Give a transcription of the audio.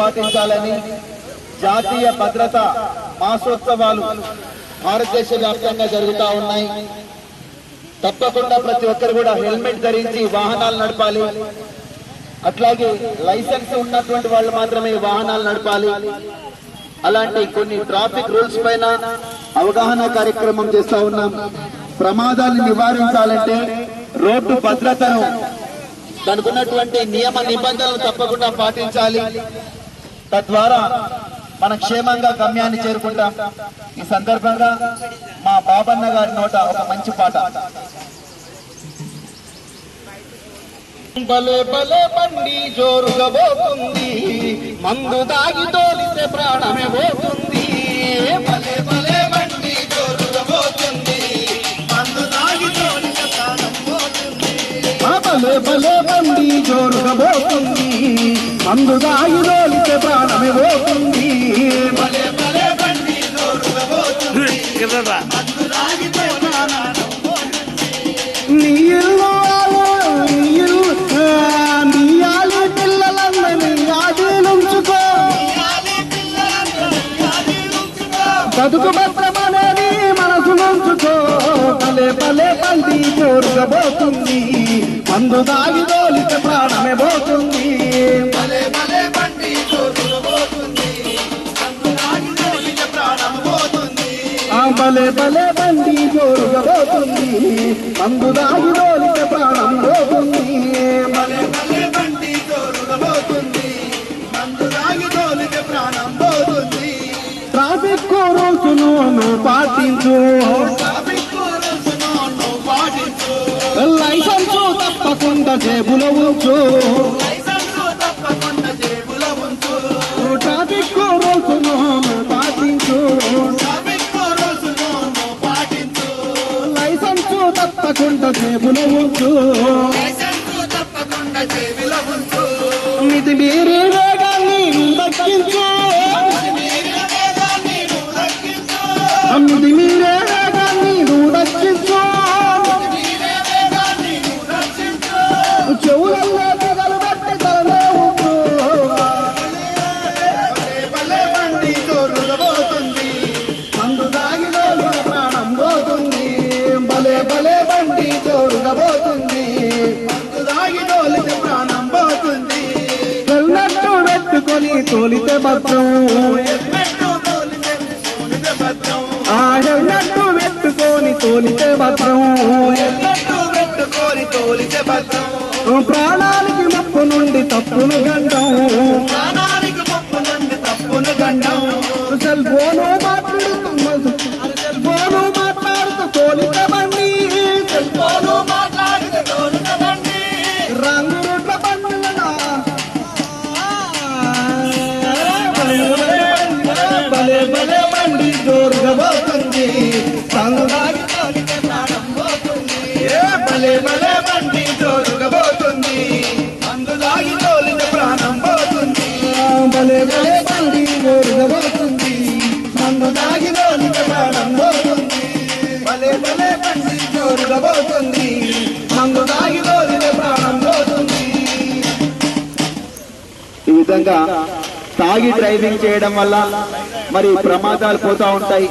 పాటించాలని జాతీయ భద్రత మాసోత్సవాలు భారతదేశ వ్యాప్తంగా జరుగుతూ ఉన్నాయి. తప్పకుండా ప్రతి ఒక్కరు కూడా హెల్మెట్ ధరించి వాహనాలు నడపాలి. అట్లాగే లైసెన్స్ ఉన్నటువంటి వాళ్ళు మాత్రమే వాహనాలు నడపాలి. అలాంటి కొన్ని ట్రాఫిక్ రూల్స్ పైన అవగాహన కార్యక్రమం చేస్తా ఉన్నాం. ప్రమాదాన్ని నివారించాలంటే రోడ్డు భద్రతను దానికి ఉన్నటువంటి నియమ నిబంధనలు తప్పకుండా పాటించాలి. తద్వారా మన క్షేమంగా గమ్యాన్ని చేరుకుంటాం. ఈ సందర్భంగా మా బాబన్న గారి నోట ఒక మంచి పాట. భలే భలే బండి జోరుగా పోతుంది. మందు దాగి తోలితే ప్రాణమే పోతుంది. భలే భలే బండి జోరుగా పోతుంది. మందు దాగి తోలితే ప్రాణం పోతుంది. ఆ భలే భలే బండి జోరుగా పోతుంది. మందు దాగి దాగితే ప్రాణం నీ ఆలు, పిల్లలందరినీ ఆదిలుంచుకో బతుకు భద్రమనేది మనసు నుంచుకో. భలే భలే బండి జోరుగా పోతుంది మందు దాగి తోలితే ప్రాణమే పోతుంది. భలే భలే భలే భలే బండి జోరుగా పోతుంది. మందు దాగి ప్రాణం పోతుంది. భలే భలే బండి జోరుగా పోతుంది. మందు దాగి ప్రాణం పోతుంది. ట్రాఫిక్ రూల్స్ను నువ్వు పాటించు. నువ్వు పాటించు. లైసెన్స్ తప్పకుండా జేబులో ఉంచు. ఉంచు. తప్పకుండా ఇది మీరే వేగాన్ని దక్కించు పోతుంది మందు దాగి తోలితే ప్రాణం పోతుంది. హెల్మెట్ పెట్టుకొని తోలితే భద్రం. హెల్మెట్ తోలితే తోలితే భద్రం. ఆ హెల్మెట్ పెట్టుకొని తోలితే భద్రం. పెట్టుకొని తోలితే భద్రం. ప్రాణానికి మప్పు నుండి తప్పును గండం పోతుంది. మందు దాగి తోలితే ప్రాణం పోతుంది. ఈ విధంగా తాగి డ్రైవింగ్ చేయడం వల్ల మరి ప్రమాదాలు పోతా ఉంటాయి.